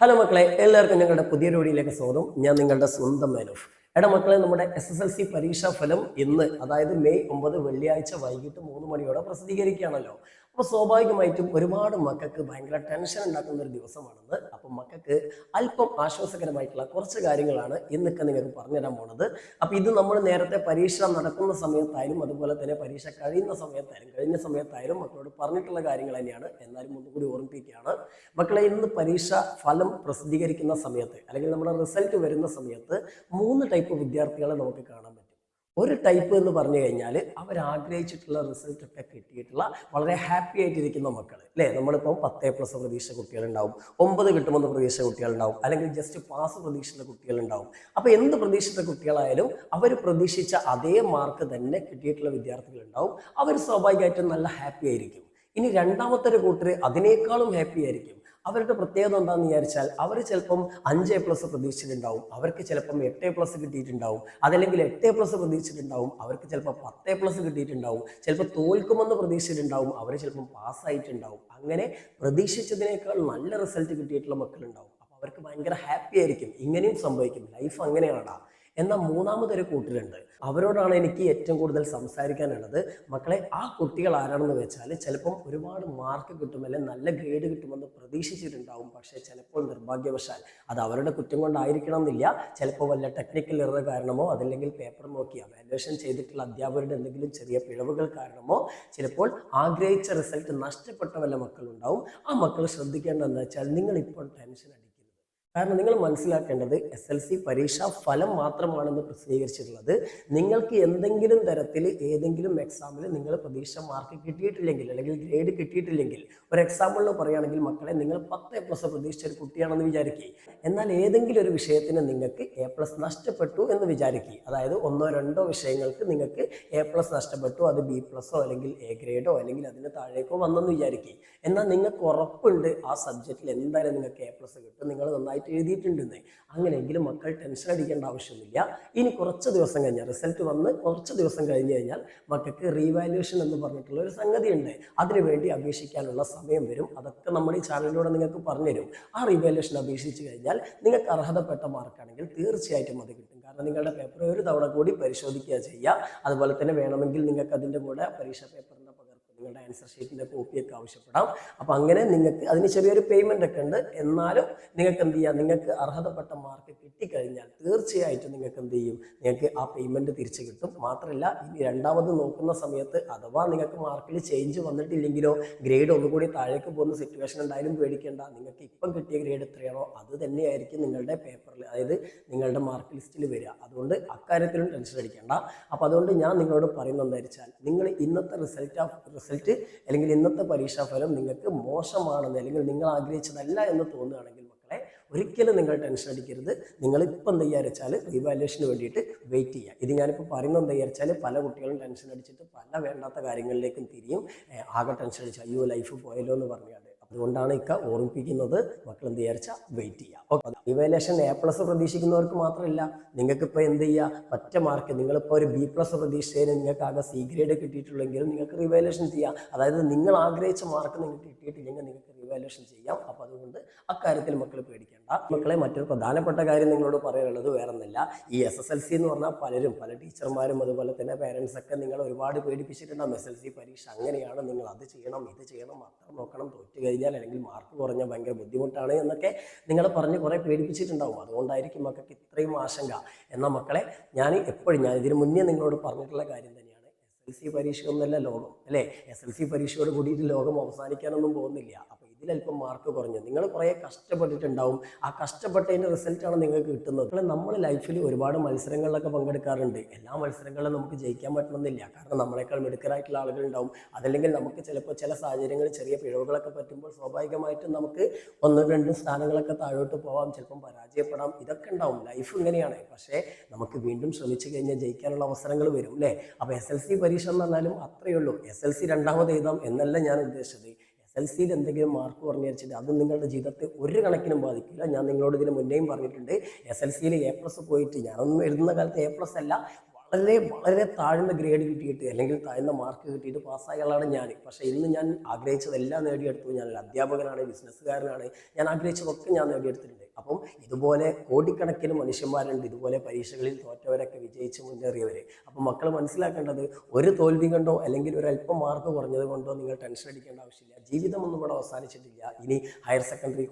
Hello മക്കളെ എല്ലാവർക്കും ഞങ്ങളുടെ പുതിയ വീഡിയോയിലേക്ക് സ്വാഗതം. ഞാൻ നിങ്ങളുടെ സ്വന്തം മേനോഫ്. എടാ മക്കളെ നമ്മുടെ എസ് എസ് എൽ സി പരീക്ഷാ ഫലം ഇന്ന് അതായത് മെയ് ഒമ്പത് വെള്ളിയാഴ്ച വൈകിട്ട് മൂന്ന് മണിയോടെ പ്രസിദ്ധീകരിക്കുകയാണല്ലോ. അപ്പോൾ സ്വാഭാവികമായിട്ടും ഒരുപാട് മക്കൾക്ക് ഭയങ്കര ടെൻഷൻ ഉണ്ടാക്കുന്ന ഒരു ദിവസമാണത് അപ്പം മക്കൾക്ക് അല്പം ആശ്വാസകരമായിട്ടുള്ള കുറച്ച് കാര്യങ്ങളാണ് ഇന്നൊക്കെ നിങ്ങൾക്ക് പറഞ്ഞുതരാൻ പോണത്. അപ്പോൾ ഇത് നമ്മൾ നേരത്തെ പരീക്ഷ നടക്കുന്ന സമയത്തായാലും അതുപോലെ തന്നെ പരീക്ഷ കഴിയുന്ന സമയത്തായാലും കഴിഞ്ഞ സമയത്തായാലും മക്കളോട് പറഞ്ഞിട്ടുള്ള കാര്യങ്ങൾ തന്നെയാണ്. എന്നാലും ഒന്നുകൂടി ഓർമ്മിപ്പിക്കുകയാണ്. മക്കളെ ഇന്ന് പരീക്ഷ ഫലം പ്രസിദ്ധീകരിക്കുന്ന സമയത്ത് അല്ലെങ്കിൽ നമ്മുടെ റിസൾട്ട് വരുന്ന സമയത്ത് മൂന്ന് ടൈപ്പ് വിദ്യാർത്ഥികളെ നമുക്ക് കാണാൻ പറ്റും. ഒരു ടൈപ്പ് എന്ന് പറഞ്ഞു കഴിഞ്ഞാൽ അവർ ആഗ്രഹിച്ചിട്ടുള്ള റിസൾട്ട് ഒക്കെ കിട്ടിയിട്ടുള്ള വളരെ ഹാപ്പി ആയിട്ടിരിക്കുന്ന മക്കൾ അല്ലേ നമ്മളിപ്പോൾ പത്തേ പ്ലസ് പ്രതീക്ഷ കുട്ടികളുണ്ടാവും. ഒമ്പത് കിട്ടുമെന്ന് പ്രതീക്ഷ കുട്ടികളുണ്ടാവും. അല്ലെങ്കിൽ ജസ്റ്റ് പാസ് പ്രതീക്ഷിച്ച കുട്ടികളുണ്ടാവും. അപ്പോൾ എന്ത് പ്രതീക്ഷിച്ച കുട്ടികളായാലും അവർ പ്രതീക്ഷിച്ച അതേ മാർക്ക് തന്നെ കിട്ടിയിട്ടുള്ള വിദ്യാർത്ഥികളുണ്ടാവും. അവർ സ്വാഭാവികമായിട്ടും നല്ല ഹാപ്പി ആയിരിക്കും. ഇനി രണ്ടാമത്തെ ഒരു കൂട്ടർ അതിനേക്കാളും ഹാപ്പി ആയിരിക്കും. അവരുടെ പ്രത്യേകത എന്താണെന്ന് വിചാരിച്ചാൽ അവർ ചിലപ്പം അഞ്ച് എ പ്ലസ് പ്രതീക്ഷിച്ചിട്ടുണ്ടാവും. അവർക്ക് ചിലപ്പം എട്ട് എ പ്ലസ് കിട്ടിയിട്ടുണ്ടാവും. അതല്ലെങ്കിൽ എട്ട് എ പ്ലസ് പ്രതീക്ഷിച്ചിട്ടുണ്ടാവും. അവർക്ക് ചിലപ്പോൾ പത്ത് എ പ്ലസ് കിട്ടിയിട്ടുണ്ടാവും. ചിലപ്പോൾ തോൽക്കുമെന്ന് പ്രതീക്ഷിച്ചിട്ടുണ്ടാവും. അവർ ചിലപ്പം പാസ്സായിട്ടുണ്ടാവും അങ്ങനെ പ്രതീക്ഷിച്ചതിനേക്കാൾ നല്ല റിസൾട്ട് കിട്ടിയിട്ടുള്ള മക്കളുണ്ടാവും. അവർക്ക് ഭയങ്കര ഹാപ്പി ആയിരിക്കും. ഇങ്ങനെയും സംഭവിക്കും. ലൈഫ് അങ്ങനെയാണോ എന്നാൽ മൂന്നാമതൊരു കൂട്ടരുണ്ട് അവരോടാണ് എനിക്ക് ഏറ്റവും കൂടുതൽ സംസാരിക്കാനുള്ളത്. മക്കളെ ആ കുട്ടികൾ ആരാണെന്ന് വെച്ചാൽ ചിലപ്പം ഒരുപാട് മാർക്ക് കിട്ടും അല്ലെങ്കിൽ നല്ല ഗ്രേഡ് കിട്ടുമെന്ന് പ്രതീക്ഷിച്ചിട്ടുണ്ടാവും. പക്ഷേ ചിലപ്പോൾ നിർഭാഗ്യവശാൽ അത് അവരുടെ കുറ്റം കൊണ്ടായിരിക്കണം എന്നില്ല ചിലപ്പോൾ വല്ല ടെക്നിക്കൽ ഇറർ കാരണമോ അതല്ലെങ്കിൽ പേപ്പർ നോക്കി അവാലുവേഷൻ ചെയ്തിട്ടുള്ള അധ്യാപകരുടെ എന്തെങ്കിലും ചെറിയ പിഴവുകൾ കാരണമോ ചിലപ്പോൾ ആഗ്രഹിച്ച റിസൾട്ട് നഷ്ടപ്പെട്ട വല്ല മക്കളുണ്ടാവും. ആ മക്കൾ ശ്രദ്ധിക്കേണ്ടതെന്ന് വെച്ചാൽ നിങ്ങൾ ഇപ്പോൾ ടെൻഷൻ അടിക്കരുത് കാരണം നിങ്ങൾ മനസ്സിലാക്കേണ്ടത് എസ് എൽ സി പരീക്ഷാ ഫലം മാത്രമാണെന്ന് പ്രസിദ്ധീകരിച്ചിട്ടുള്ളത്. നിങ്ങൾക്ക് എന്തെങ്കിലും തരത്തിൽ ഏതെങ്കിലും എക്സാമിൽ നിങ്ങൾ പ്രതീക്ഷ മാർക്ക് കിട്ടിയിട്ടില്ലെങ്കിൽ അല്ലെങ്കിൽ ഗ്രേഡ് കിട്ടിയിട്ടില്ലെങ്കിൽ ഒരു എക്സാമ്പിളിൽ പറയുകയാണെങ്കിൽ മക്കളെ നിങ്ങൾ പത്ത് എ പ്ലസ് പ്രതീക്ഷിച്ച ഒരു കുട്ടിയാണെന്ന് വിചാരിക്കുക എന്നാൽ ഏതെങ്കിലും ഒരു വിഷയത്തിന് നിങ്ങൾക്ക് എ പ്ലസ് നഷ്ടപ്പെട്ടു എന്ന് വിചാരിക്കുക അതായത് ഒന്നോ രണ്ടോ വിഷയങ്ങൾക്ക് നിങ്ങൾക്ക് എ പ്ലസ് നഷ്ടപ്പെട്ടു അത് ബി പ്ലസോ അല്ലെങ്കിൽ എ ഗ്രേഡോ അല്ലെങ്കിൽ അതിന് താഴേക്കോ വന്നെന്ന് വിചാരിക്കുക എന്നാൽ നിങ്ങൾക്ക് ഉറപ്പുണ്ട് ആ സബ്ജക്റ്റിൽ എന്തായാലും നിങ്ങൾക്ക് എ പ്ലസ് കിട്ടും. നിങ്ങൾ നന്നായിട്ട് എഴുതിയിട്ടുണ്ടെന്ന്. അങ്ങനെയെങ്കിലും മക്കൾ ടെൻഷൻ അടിക്കേണ്ട ആവശ്യമില്ല. ഇനി കുറച്ച് ദിവസം കഴിഞ്ഞാൽ റിസൾട്ട് വന്ന് കുറച്ച് ദിവസം കഴിഞ്ഞ് കഴിഞ്ഞാൽ മക്കൾക്ക് റീവാലുവേഷൻ എന്ന് പറഞ്ഞിട്ടുള്ള ഒരു സംഗതി സംഗതിയുണ്ട് അതിനുവേണ്ടി അപേക്ഷിക്കാനുള്ള സമയം വരും. അതൊക്കെ നമ്മൾ ഈ ചാനലിലൂടെ നിങ്ങൾക്ക് പറഞ്ഞുതരും. ആ റീവാലുവേഷൻ അപേക്ഷിച്ച് കഴിഞ്ഞാൽ നിങ്ങൾക്ക് അർഹതപ്പെട്ട മാർക്കാണെങ്കിൽ തീർച്ചയായിട്ടും അത് കിട്ടും. കാരണം നിങ്ങളുടെ പേപ്പർ ഒരു തവണ കൂടി പരിശോധിക്കുക ചെയ്യുക. അതുപോലെ തന്നെ വേണമെങ്കിൽ നിങ്ങൾക്ക് അതിന്റെ കൂടെ പരീക്ഷാ പകർപ്പ് നിങ്ങളുടെ ആൻസർ ഷീറ്റിന്റെ കോപ്പിയൊക്കെ ആവശ്യപ്പെടാം. അപ്പം അങ്ങനെ നിങ്ങൾക്ക് അതിന് ചെറിയൊരു പേയ്മെന്റ് ഒക്കെ ഉണ്ട്. എന്നാലും നിങ്ങൾക്ക് എന്ത് ചെയ്യാം? നിങ്ങൾക്ക് അർഹതപ്പെട്ട മാർക്ക് കിട്ടിക്കഴിഞ്ഞാൽ തീർച്ചയായിട്ടും നിങ്ങൾക്ക് എന്ത് ചെയ്യും? നിങ്ങൾക്ക് ആ പേയ്മെന്റ് തിരിച്ചു കിട്ടും. മാത്രമല്ല ഇനി രണ്ടാമത് നോക്കുന്ന സമയത്ത് അഥവാ നിങ്ങൾക്ക് മാർക്കിൽ ചേഞ്ച് വന്നിട്ടില്ലെങ്കിലോ ഗ്രേഡ് ഒന്നുകൂടി താഴേക്ക് പോകുന്ന സിറ്റുവേഷൻ ഉണ്ടായാലും പേടിക്കേണ്ട. നിങ്ങൾക്ക് ഇപ്പം കിട്ടിയ ഗ്രേഡ് എത്രയാണോ അത് തന്നെയായിരിക്കും നിങ്ങളുടെ പേപ്പറിൽ അതായത് നിങ്ങളുടെ മാർക്ക് ലിസ്റ്റിൽ വരിക. അതുകൊണ്ട് അക്കാര്യത്തിലും ടെൻഷൻ അടിക്കേണ്ട. അപ്പോൾ അതുകൊണ്ട് ഞാൻ നിങ്ങളോട് പറയുന്നത് എന്താ വെച്ചാൽ നിങ്ങൾ ഇന്നത്തെ റിസൾട്ട് ഓഫ് റിസൾട്ട് അല്ലെങ്കിൽ ഇന്നത്തെ പരീക്ഷാഫലം നിങ്ങൾക്ക് മോശമാണെന്ന് അല്ലെങ്കിൽ നിങ്ങൾ ആഗ്രഹിച്ചതല്ല എന്ന് തോന്നുകയാണെങ്കിൽ മക്കളെ ഒരിക്കലും നിങ്ങൾ ടെൻഷൻ അടിക്കരുത്. നിങ്ങൾ ഇപ്പം എന്താ വിചാരിച്ചാൽ റീവാലുവേഷന് വേണ്ടിയിട്ട് വെയിറ്റ് ചെയ്യുക. ഇത് ഞാനിപ്പോൾ പറയുന്നത് എന്താ വിചാരിച്ചാൽ പല കുട്ടികളും ടെൻഷൻ അടിച്ചിട്ട് പല വേണ്ടാത്ത കാര്യങ്ങളിലേക്കും തിരിയും. ആകെ ടെൻഷൻ അടിച്ചാൽ അയ്യോ ലൈഫ് പോയല്ലോ എന്ന് പറഞ്ഞാൽ അതുകൊണ്ടാണ് ഇക്ക ഓർമ്മിപ്പിക്കുന്നത്. മക്കൾ എന്ത് വിചാരിച്ച വെയിറ്റ് ചെയ്യുക ഓക്കെ ഇവാലുവേഷൻ എ പ്ലസ് പ്രതീക്ഷിക്കുന്നവർക്ക് മാത്രമല്ല നിങ്ങൾക്ക് ഇപ്പോൾ എന്ത് ചെയ്യുക ഒറ്റ മാർക്ക് നിങ്ങളിപ്പോൾ ഒരു ബി പ്ലസ് പ്രതീക്ഷിച്ചതിന് നിങ്ങൾക്ക് ആകെ സി ഗ്രേഡ് കിട്ടിയിട്ടുള്ളെങ്കിലും നിങ്ങൾക്ക് റിവാലുവേഷൻ ചെയ്യുക അതായത് നിങ്ങൾ ആഗ്രഹിച്ച മാർക്ക് നിങ്ങൾക്ക് കിട്ടിയിട്ടില്ലെങ്കിൽ നിങ്ങൾക്ക് റിവാലുവേഷൻ ചെയ്യാം. അപ്പോൾ അതുകൊണ്ട് അക്കാര്യത്തിൽ മക്കൾ പേടിക്കേണ്ട. മക്കളെ മറ്റൊരു പ്രധാനപ്പെട്ട കാര്യം നിങ്ങളോട് പറയാനുള്ളത് വേറെ ഒന്നല്ല ഈ എസ് എസ് എൽ സി എന്ന് പറഞ്ഞാൽ പലരും പല ടീച്ചർമാരും അതുപോലെ തന്നെ പേരൻസ് ഒക്കെ നിങ്ങൾ ഒരുപാട് പേടിപ്പിച്ചിട്ടുണ്ടാകും എസ് എൽ സി പരീക്ഷ അങ്ങനെയാണ്. നിങ്ങൾ അത് ചെയ്യണം ഇത് ചെയ്യണം മാത്രം നോക്കണം തോറ്റു കഴിഞ്ഞാൽ അല്ലെങ്കിൽ മാർക്ക് കുറഞ്ഞാൽ ഭയങ്കര ബുദ്ധിമുട്ടാണ് എന്നൊക്കെ നിങ്ങൾ പറഞ്ഞ് കുറേ പേടിപ്പിച്ചിട്ടുണ്ടാവും. അതുകൊണ്ടായിരിക്കും മക്കൾക്ക് ഇത്രയും ആശങ്ക. എന്നാൽ മക്കളെ ഞാൻ എപ്പോഴും ഞാൻ ഇതിന് മുന്നേ നിങ്ങളോട് പറഞ്ഞിട്ടുള്ള കാര്യം തന്നെയാണ്. എസ് എൽ സി പരീക്ഷയൊന്നുമല്ല ലോകം അല്ലേ? എസ് എൽ സി പരീക്ഷയോട് കൂടിയിട്ട് ലോകം അവസാനിക്കാനൊന്നും പോകുന്നില്ല. അപ്പോൾ ഇതിലല്പം മാർക്ക് കുറഞ്ഞു. നിങ്ങൾ കുറേ കഷ്ടപ്പെട്ടിട്ടുണ്ടാവും. ആ കഷ്ടപ്പെട്ടതിന്റെ റിസൾട്ടാണ് നിങ്ങൾക്ക് കിട്ടുന്നത്. നമ്മൾ ലൈഫിൽ ഒരുപാട് മത്സരങ്ങളിലൊക്കെ പങ്കെടുക്കാറുണ്ട്. എല്ലാ മത്സരങ്ങളിലും നമുക്ക് ജയിക്കാൻ പറ്റണമെന്നില്ല. കാരണം നമ്മളെക്കാൾ മിടുക്കരായിട്ടുള്ള ആളുകളുണ്ടാവും. അതല്ലെങ്കിൽ നമുക്ക് ചിലപ്പോൾ ചില സാഹചര്യങ്ങളിൽ ചെറിയ പിഴവുകളൊക്കെ പറ്റുമ്പോൾ സ്വാഭാവികമായിട്ടും നമുക്ക് ഒന്നും രണ്ടും സ്ഥാനങ്ങളൊക്കെ താഴോട്ട് പോവാം. ചിലപ്പം പരാജയപ്പെടാം. ഇതൊക്കെ ഉണ്ടാവും. ലൈഫ് ഇങ്ങനെയാണ്. പക്ഷേ നമുക്ക് വീണ്ടും ശ്രമിച്ചു കഴിഞ്ഞാൽ ജയിക്കാനുള്ള അവസരങ്ങൾ വരും അല്ലേ? അപ്പോൾ എസ് എൽ സി പരീക്ഷ എന്ന് പറഞ്ഞാലും അത്രയേ ഉള്ളൂ. എസ് എൽ സി രണ്ടാമത് എഴുതാം എന്നല്ല ഞാൻ ഉദ്ദേശിച്ചത്. എൽ സിയിൽ എന്തെങ്കിലും മാർക്ക് കുറഞ്ഞു വെച്ചിട്ട് അത് നിങ്ങളുടെ ജീവിതത്തെ ഒരു കണക്കിനും ബാധിക്കില്ല. ഞാൻ നിങ്ങളോട് ഇതിന് മുന്നേയും പറഞ്ഞിട്ടുണ്ട്. എസ് എൽ സിയിൽ എ പ്ലസ് പോയിട്ട് ഞാനൊന്നും എഴുതുന്ന കാലത്ത് എ പ്ലസ് അല്ല. വളരെ വളരെ താഴ്ന്ന ഗ്രേഡ് കിട്ടിയിട്ട് അല്ലെങ്കിൽ താഴ്ന്ന മാർക്ക് കിട്ടിയിട്ട് പാസ്സായ ആളാണ് ഞാൻ പക്ഷേ ഇന്ന് ഞാൻ ആഗ്രഹിച്ചതെല്ലാം നേടിയെടുത്തു. ഞാൻ അധ്യാപകനാണ് ബിസിനസ്സുകാരനാണ് ഞാൻ ആഗ്രഹിച്ചതൊക്കെ ഞാൻ നേടിയെടുത്തിട്ടുണ്ട്. അപ്പം ഇതുപോലെ കോടിക്കണക്കിന് മനുഷ്യന്മാരുണ്ട്. ഇതുപോലെ പരീക്ഷകളിൽ തോറ്റവരൊക്കെ വിജയിച്ച് മുന്നേറിയവർ അപ്പം മക്കൾ മനസ്സിലാക്കേണ്ടത് ഒരു തോൽവി കൊണ്ടോ അല്ലെങ്കിൽ ഒരു അല്പം മാർക്ക് കുറഞ്ഞത് കൊണ്ടോ നിങ്ങൾ ടെൻഷൻ അടിക്കേണ്ട ആവശ്യമില്ല. ജീവിതമൊന്നും ഇവിടെ അവസാനിച്ചിട്ടില്ല. ഇനി ഹയർ സെക്കൻഡറി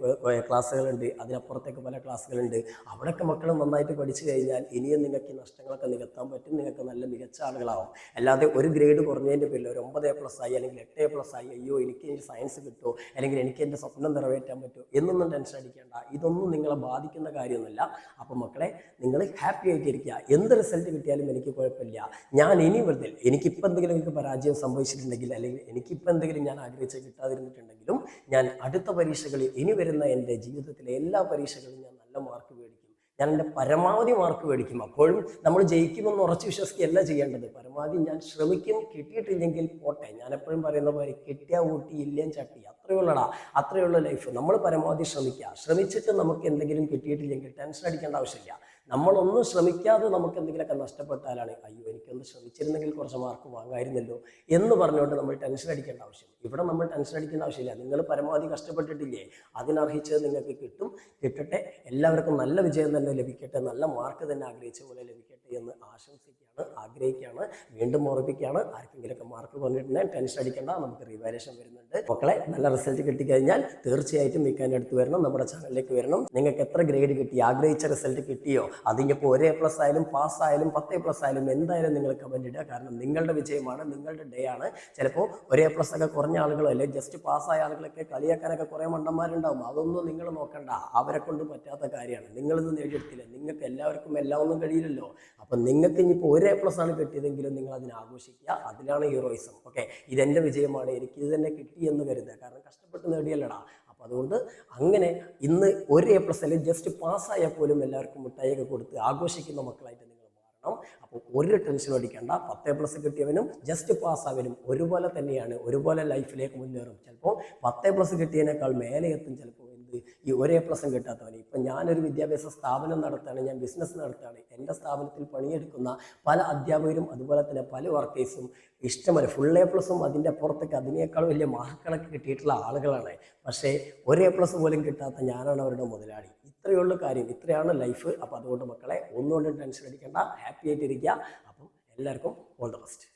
ക്ലാസ്സുകളുണ്ട് അതിനപ്പുറത്തേക്ക് പല ക്ലാസ്സുകളുണ്ട് അവിടെയൊക്കെ മക്കൾ നന്നായിട്ട് പഠിച്ചു കഴിഞ്ഞാൽ ഇനിയും നിങ്ങൾക്ക് നഷ്ടങ്ങളൊക്കെ നികത്താൻ പറ്റും. നിങ്ങൾക്ക് നല്ല മികച്ച ആളുകളാവും. അല്ലാതെ ഒരു ഗ്രേഡ് കുറഞ്ഞതിന്റെ പേരിൽ ഒരു ഒമ്പത് എ പ്ലസ് ആയി അല്ലെങ്കിൽ എട്ട് എ പ്ലസ് ആയി അയ്യോ എനിക്ക് സയൻസ് കിട്ടുമോ അല്ലെങ്കിൽ എനിക്ക് എന്റെ സ്വപ്നം നിറവേറ്റാൻ പറ്റുമോ എന്നൊന്നും ടെൻഷൻ അടിക്കേണ്ട. ഇതൊന്നും നിങ്ങളെ ബാധിക്കുന്ന കാര്യമൊന്നുമില്ല. അപ്പോൾ മക്കളെ നിങ്ങൾ ഹാപ്പി ആയിട്ടിരിക്കുക. എന്ത് റിസൾട്ട് കിട്ടിയാലും എനിക്ക് കുഴപ്പമില്ല. ഞാൻ ഇനി വെറുതെ എനിക്കിപ്പോൾ എന്തെങ്കിലും എനിക്ക് പരാജയം സംഭവിച്ചിട്ടുണ്ടെങ്കിൽ അല്ലെങ്കിൽ എനിക്കിപ്പോൾ എന്തെങ്കിലും ഞാൻ ആഗ്രഹിച്ച് കിട്ടാതിരുന്നിട്ടുണ്ടെങ്കിലും ഞാൻ അടുത്ത പരീക്ഷകളിൽ ഇനി വരുന്ന എന്റെ ജീവിതത്തിലെ എല്ലാ പരീക്ഷകളിലും ഞാൻ നല്ല മാർക്ക് മേടിക്കും. ഞാൻ എന്റെ പരമാവധി മാർക്ക് മേടിക്കും. അപ്പോഴും നമ്മൾ ജയിക്കുമെന്ന് ഉറച്ചു വിശ്വസിക്കുകയല്ല ചെയ്യേണ്ടത്. പരമാവധി ഞാൻ ശ്രമിക്കും കിട്ടിയിട്ടില്ലെങ്കിൽ പോട്ടെ. ഞാൻ എപ്പോഴും പറയുന്ന പോലെ കിട്ടിയ ഊട്ടി ഇല്ലേം ചട്ടി. അത്രയേ ഉള്ളടാ. ഉള്ളൂ ലൈഫ് നമ്മൾ പരമാവധി ശ്രമിക്കുക. ശ്രമിച്ചിട്ട് നമുക്ക് എന്തെങ്കിലും കിട്ടിയിട്ടില്ലെങ്കിൽ ടെൻഷൻ അടിക്കേണ്ട ആവശ്യമില്ല. നമ്മളൊന്നും ശ്രമിക്കാതെ നമുക്ക് എന്തെങ്കിലുമൊക്കെ നഷ്ടപ്പെട്ടാലാണ് അയ്യോ എനിക്കൊന്ന് ശ്രമിച്ചിരുന്നെങ്കിൽ കുറച്ച് മാർക്ക് വാങ്ങായിരുന്നല്ലോ എന്ന് പറഞ്ഞുകൊണ്ട് നമ്മൾ ടെൻഷൻ അടിക്കേണ്ട ആവശ്യം. ഇവിടെ നമ്മൾ ടെൻഷൻ അടിക്കേണ്ട ആവശ്യമില്ല. നിങ്ങൾ പരമാവധി കഷ്ടപ്പെട്ടിട്ടില്ലേ? അതിനർഹിച്ചത് നിങ്ങൾക്ക് കിട്ടും. കിട്ടട്ടെ. എല്ലാവർക്കും നല്ല വിജയം തന്നെ ലഭിക്കട്ടെ. നല്ല മാർക്ക് തന്നെ ആഗ്രഹിച്ച പോലെ ലഭിക്കട്ടെ എന്ന് ആശംസിക്കുകയാണ് ആഗ്രഹിക്കുകയാണ്. വീണ്ടും ഓർപ്പിക്കുകയാണ് ആർക്കെങ്കിലുമൊക്കെ മാർക്ക് വന്നിട്ടുണ്ടെങ്കിൽ ടെൻഷൻ അടിക്കേണ്ട. നമുക്ക് റിവാലേഷൻ വരുന്നുണ്ട്. മക്കളെ നല്ല റിസൾട്ട് കിട്ടിക്കഴിഞ്ഞാൽ തീർച്ചയായിട്ടും നിൽക്കാൻ അടുത്ത് വരണം. നമ്മുടെ ചാനലിലേക്ക് വരണം. നിങ്ങൾക്ക് എത്ര ഗ്രേഡ് കിട്ടി ആഗ്രഹിച്ച റിസൾട്ട് കിട്ടിയോ അതിനിപ്പോൾ ഒരേ പ്ലസ് ആയാലും പാസ് ആയാലും പത്തേ പ്ലസ് ആയാലും എന്തായാലും നിങ്ങൾ കമന്റ് ഇടുക. കാരണം നിങ്ങളുടെ വിജയമാണ് നിങ്ങളുടെ ഡേ ആണ്. ചിലപ്പോൾ ഒരേ പ്ലസ് ഒക്കെ കുറഞ്ഞ ആളുകളോ അല്ലെങ്കിൽ ജസ്റ്റ് പാസ്സായ ആളുകളൊക്കെ കളിയാക്കാനൊക്കെ കുറേ മണ്ടന്മാരുണ്ടാവും. അതൊന്നും നിങ്ങൾ നോക്കണ്ട. അവരെ കൊണ്ട് പറ്റാത്ത കാര്യമാണ്. നിങ്ങളിത് നേടിയെടുത്തില്ല. നിങ്ങൾക്ക് എല്ലാവർക്കും എല്ലാം ഒന്നും കഴിയില്ലല്ലോ. അപ്പം നിങ്ങൾക്ക് ഇനിയിപ്പോൾ ഒരേ പ്ലസ് ആണ് കിട്ടിയതെങ്കിലും നിങ്ങൾ അതിനെ ആഘോഷിക്കുക. അതിലാണ് ഹീറോയിസം ഓക്കെ ഇതെന്റെ വിജയമാണ്. എനിക്ക് ഇത് തന്നെ കിട്ടി എന്ന് കരുതുക. കാരണം കഷ്ടപ്പെട്ട് നേടിയല്ലടാ. അപ്പോൾ അതുകൊണ്ട് അങ്ങനെ ഇന്ന് ഒരു എ പ്ലസ് അല്ലെങ്കിൽ ജസ്റ്റ് പാസ്സായാൽ പോലും എല്ലാവർക്കും മിഠായിയൊക്കെ കൊടുത്ത് ആഘോഷിക്കുന്ന മക്കളായിട്ട് നിങ്ങൾ മാറണം. അപ്പോൾ ഒരു ടെൻഷനും അടിക്കേണ്ട. പത്ത് പ്ലസ് കിട്ടിയവനും ജസ്റ്റ് പാസ്സാവനും ഒരുപോലെ തന്നെയാണ്. ഒരുപോലെ ലൈഫിലേക്ക് മുന്നേറും. ചിലപ്പോൾ പത്ത് പ്ലസ് കിട്ടിയതിനേക്കാൾ മേലെ എത്തും ചിലപ്പോൾ എന്ത് ഈ ഒരേ പ്ലസും കിട്ടാത്തവന്. ഇപ്പം ഞാനൊരു വിദ്യാഭ്യാസ സ്ഥാപനം നടത്തുകയാണ് ഞാൻ ബിസിനസ് നടത്തുകയാണ്. എന്റെ സ്ഥാപനത്തിൽ പണിയെടുക്കുന്ന പല അധ്യാപകരും അതുപോലെ തന്നെ പല വർക്കേഴ്സും ഇഷ്ടമല്ല ഫുൾ എ പ്ലസും അതിന്റെ പുറത്തേക്ക് അതിനേക്കാൾ വലിയ മാർക്കണക്ക് കിട്ടിയിട്ടുള്ള ആളുകളാണ്. പക്ഷേ ഒരേ പ്ലസ് പോലും കിട്ടാത്ത ഞാനാണ് അവരുടെ മുതലാളി. ഇത്രയുള്ള കാര്യം. ഇത്രയാണ് ലൈഫ് അപ്പോൾ അതുകൊണ്ട് മക്കളെ ഒന്നുകൊണ്ടും ടെൻഷൻ അടിക്കേണ്ട. ഹാപ്പി ആയിട്ടിരിക്കുക. അപ്പം എല്ലാവർക്കും ഓൾ ദ ബെസ്റ്റ്